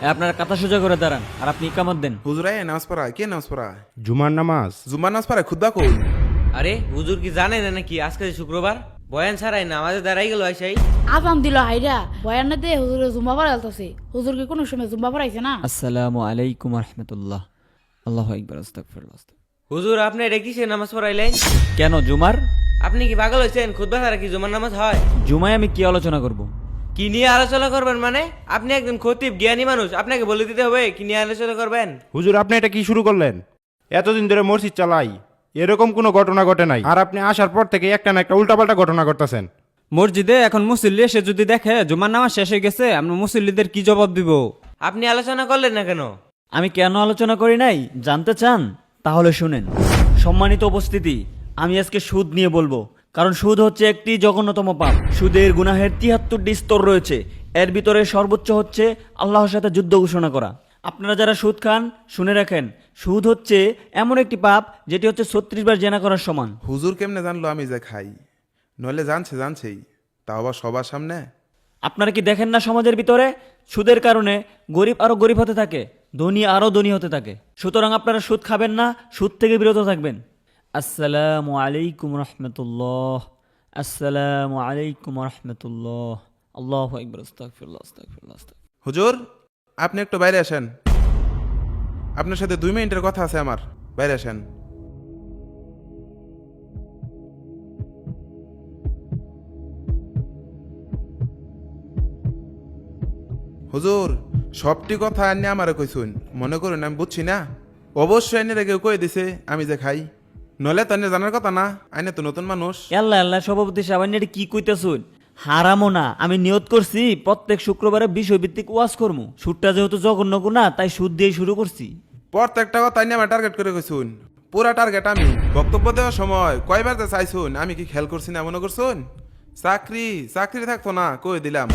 এ, আপনারা কাতা সোজা করে দাঁড়ান আর আপনি ইকামত দেন। হুজুরাই নামাজ পড়া কে নামাজ পড়া জুমার নামাজ? জুমার নামাজ পড়ায় খুদ্া কই? আরে হুজুর কি জানে না নাকি আজকে যে শুক্রবার? বয়ান ছাড়াই নামাজে দাঁড়াই গেল আইসাই আজাম দিল হাইরা বয়ান দে হুজুরে জুম্বা পড়া আলতাছে হুজুর কি কোনো সময় জুম্বা পড়াইছে না? আসসালামু আলাইকুম রহমতুল্লাহ। আল্লাহ একবার আস্তাগফিরুল্লাহ হুজুর আপনি এটা কিসে নামাজ পড়াইলেন? কেন জুমার? আপনি কি পাগল হয়েছেন? খুদবা ছাড়া কি জুমার নামাজ হয়? জুমায় আমি কি আলোচনা করব? কি নিয়ে আলোচনা করবেন মানে? আপনি একজন খতিব জ্ঞানী মানুষ আপনাকে বলে দিতে হবে কি নিয়ে আলোচনা করবেন? হুজুর আপনি এটা কি শুরু করলেন? এতদিন ধরে মসজিদ চালাই এরকম কোনো ঘটনা ঘটে নাই। আর আপনি আসার পর থেকে একটা না একটা উল্টাপাল্টা ঘটনা ঘটতেছেন। মসজিদে এখন মুসল্লি এসে যদি দেখে জুমার নামাজ শেষ হয়ে গেছে আমরা মুসল্লিদের কি জবাব দিব? আপনি আলোচনা করলেন না কেন? আমি কেন আলোচনা করি নাই? জানতে চান? তাহলে শুনেন। সম্মানিত উপস্থিতি আমি আজকে সুদ নিয়ে বলব। কারণ সুদ হচ্ছে একটি জঘন্যতম পাপ। সুদের গুনাহের তিয়াত্তরটি স্তর রয়েছে। এর ভিতরে সর্বোচ্চ হচ্ছে আল্লাহর সাথে যুদ্ধ ঘোষণা করা। আপনারা যারা সুদ খান শুনে রাখেন সুদ হচ্ছে এমন একটি পাপ যেটি হচ্ছে ছত্রিশ বার জেনা করার সমান। হুজুর কেমনে জানলো আমি যে খাই? নইলে জানছে জানছেই। তাও আবার সবার সামনে? আপনারা কি দেখেন না সমাজের ভিতরে? সুদের কারণে গরিব আরও গরিব হতে থাকে ধনী আরও ধনী হতে থাকে। সুতরাং আপনারা সুদ খাবেন না সুদ থেকে বিরত থাকবেন। আসসালামু আলাইকুম রহমতুল্লাহ। আসসালামু আলাইকুম রহমতুল্লাহ। আল্লাহ আস্তাগফিরুল্লাহ। হুজুর, আপনি একটু বাইরে আসেন। আপনার সাথে দুই মিনিটের কথা আছে আমার। বাইরে আসেন। হুজুর, সবটি কথা আনি আমারে কইছুন। মনে করুন, আমি বুঝছি না। অবশ্যই আইনে কেউ কই দিছে, আমি যে খাই। নলে তো আইনে জানার কথা না আইনে তো নতুন মানুষ। আল্লাহ আল্লাহ সভাপতি সাবান এটা কি কইতেছুন? হারামো না আমি নিয়ত করছি প্রত্যেক শুক্রবারে বিষয়ভিত্তিক ওয়াজ করব সুদটা যেহেতু জঘন্য গুণা তাই সুদ দিয়ে শুরু করছি। প্রত্যেকটা কথা আইনে আমার টার্গেট করে কইছুন। পুরা টার্গেট আমি। বক্তব্য দেওয়ার সময় কয়বার যে চাইছুন আমি কি খেয়াল করছি না মনে করছুন? চাকরি চাকরি থাকতো না কই দিলাম।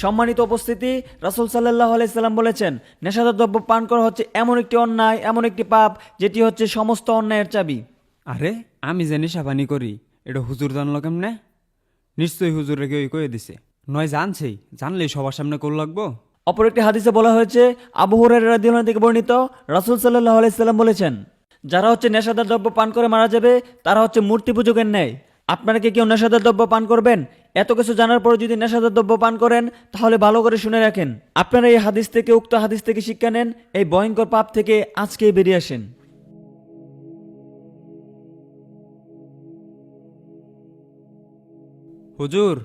সম্মানিত উপস্থিতি রাসুল সাল্লাহ আলাইসাল্লাম বলেছেন নেশাদার দ্রব্য পান করা হচ্ছে এমন একটি অন্যায় এমন একটি পাপ যেটি হচ্ছে সমস্ত অন্যায়ের চাবি। আরে আমি যে নেশাবানি করি এটা হুজুর জানলো কেমনে? নিশ্চয়ই হুজুরে কেউ কয়ে দিছে। নয় জানছেই জানলেই সবার সামনে কোল লাগবো। অপর একটি হাদিসে বলা হয়েছে আবু থেকে বর্ণিত রাসূল সাল্লাল্লাহু আলাইহি সাল্লাম বলেছেন যারা হচ্ছে নেশাদার দ্রব্য পান করে মারা যাবে তারা হচ্ছে মূর্তি পূজকের ন্যায়। আপনারা কি কেউ নেশাদার দ্রব্য পান করবেন? এত কিছু জানার পরে যদি নেশাদার দ্রব্য পান করেন, তাহলে ভালো করে শুনে রাখেন। আপনারা এই হাদিস থেকে, উক্ত হাদিস থেকে শিক্ষা নেন, এই ভয়ঙ্কর পাপ থেকে আজকেই বেরিয়ে আসেন। হুজুর